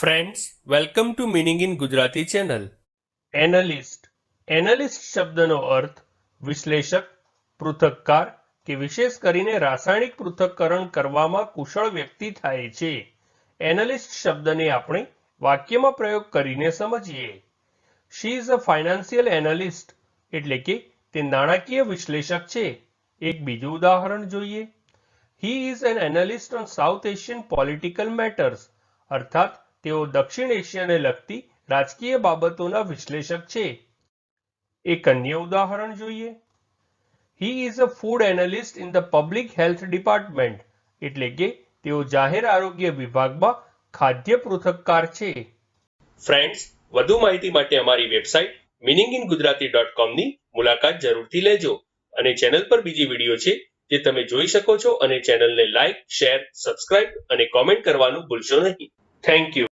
Friends welcome to meaning in Gujarati channel analyst analyst શબ્દનો અર્થ વિશ્લેષક, પૃથક્કાર કે વિશેષ કરીને રાસાયણિક પૃથક્કરણ કરવામાં કુશળ વ્યક્તિ થાય છે. એનાલિસ્ટ શબ્દને આપણે વાક્યમાં પ્રયોગ કરીને સમજીએ. She is a financial analyst એટલે કે તે નાણાકીય વિશ્લેષક છે. એક બીજું ઉદાહરણ જોઈએ. He is an analyst on South Asian political matters અર્થાત તેઓ દક્ષિણ એશિયાને લગતી રાજકીય બાબતોના વિશ્લેષક છે. એક અન્ય ઉદાહરણ જોઈએ. He is a food analyst in the public health department એટલે કે તેઓ જાહેર આરોગ્ય વિભાગમાં ખાદ્ય પૃથક્કાર છે. ફ્રેન્ડ્સ વધુ માહિતી માટે અમારી website meaning in Gujarati dot કોમની મુલાકાત જરૂરથી લેજો અને ચેનલ પર બીજી વીડિયો છે જે તમે જોઈ શકો છો અને ચેનલને લાઇક શેર સબસ્ક્રાઇબ અને કોમેન્ટ કરવાનું ભૂલશો નહીં. Thank you